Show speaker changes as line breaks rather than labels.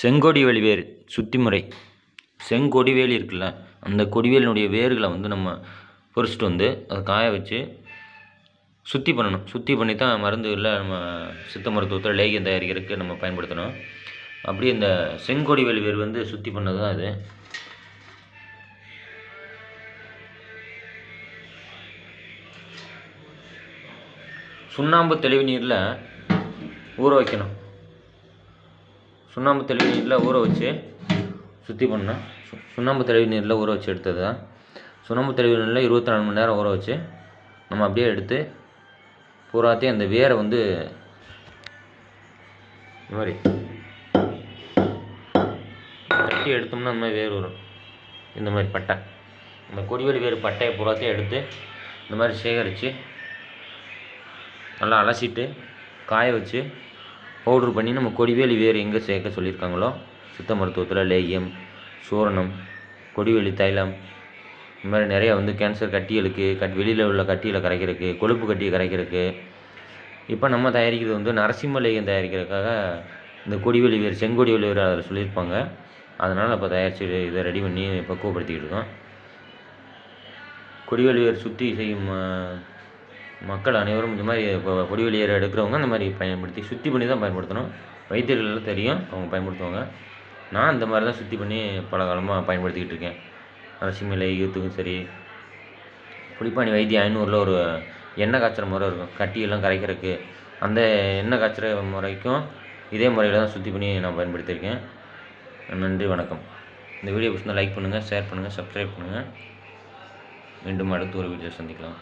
செங்கொடி வேர் சுத்தி முறை செங்கொடி வேலி இருக்குல்ல அந்த கொடிவேலினுடைய வேர்களை வந்து நம்ம பொறிச்சிட்டு வந்து அதை காய வச்சு சுத்தி பண்ணணும். சுத்தி பண்ணி தான் மருந்துகளில் நம்ம சித்த மருத்துவத்தில் லேகியம் தயாரிக்கிறதுக்கு நம்ம பயன்படுத்தணும். அப்படியே இந்த செங்கொடி வேலி வேர் வந்து சுத்தி பண்ணது தான் இது சுண்ணாம்பு தெளிவு நீரில் ஊற வைக்கணும். சுண்ணாம்பு தெளிவு நீரில் ஊற வச்சு சுத்தி பண்ணேன். சு- சுண்ணாம்பு தெளிவு நீரில் ஊற வச்சு எடுத்தது. தான் சுண்ணாம்பு தெளிவு நீரில் இருபத்தி நாலு மணி நேரம் ஊற வச்சு நம்ம அப்படியே எடுத்து பூராத்தையும் அந்த வேரை வந்து இந்த மாதிரி தட்டி எடுத்தோம்னா அந்த மாதிரி வேர் வரும். இந்த மாதிரி பட்டை. இந்த கொடிவேலி வேர் பட்டையை பூராத்தையும் எடுத்து இந்த மாதிரி சேகரித்து நல்லா அலசிட்டு காய வச்சு பவுட்ரு பண்ணி நம்ம கொடிவேலி வேர் எங்கே சேர்க்க சொல்லியிருக்காங்களோ சித்த மருத்துவத்தில் லேகியம் சூரணம் கொடிவேலி தைலம் இந்த மாதிரி நிறையா வந்து கேன்சர் கட்டிகளுக்கு கட் வெளியில் உள்ள கட்டியில் கரைக்கிறதுக்கு கொழுப்பு கட்டியை கரைக்கிறதுக்கு. இப்போ நம்ம தயாரிக்கிறது வந்து நரசிம்ம லேகியம் தயாரிக்கிறதுக்காக இந்த கொடிவேலி வேர் செங்கொடிவேலி வேர் அதில் சொல்லியிருப்பாங்க. அதனால் இப்போ தயாரித்து இதை ரெடி பண்ணி பக்குவப்படுத்திக்கிட்டு இருக்கோம். கொடிவேலி வேர் சுற்றி செய்யும் மக்கள் அனைவரும் இந்த மாதிரி இப்போ கொடிவேலி எடுக்கிறவங்க அந்த மாதிரி பயன்படுத்தி சுத்தி பண்ணி தான் பயன்படுத்தணும். வைத்தியர்கள்லாம் தெரியும் அவங்க பயன்படுத்துவாங்க. நான் இந்த மாதிரி தான் சுத்தி பண்ணி பல காலமாக பயன்படுத்திக்கிட்டு இருக்கேன். அரசிமலை யூத்துக்கும் சரி. புளிப்பாணி வைத்தியம் ஐநூறில் ஒரு எண்ணெய் காய்ச்சுற முறை இருக்கும். கட்டியெல்லாம் கரைக்கிறதுக்கு. அந்த எண்ணெய் காய்ச்சுற முறைக்கும் இதே முறையில் தான் சுத்தி பண்ணி நான் பயன்படுத்தியிருக்கேன். நன்றி வணக்கம். இந்த வீடியோ பிடிச்சிருந்தால் லைக் பண்ணுங்கள் ஷேர் பண்ணுங்கள் சப்ஸ்கிரைப் பண்ணுங்கள் மீண்டும் அடுத்து ஒரு வீடியோ சந்திக்கலாம்.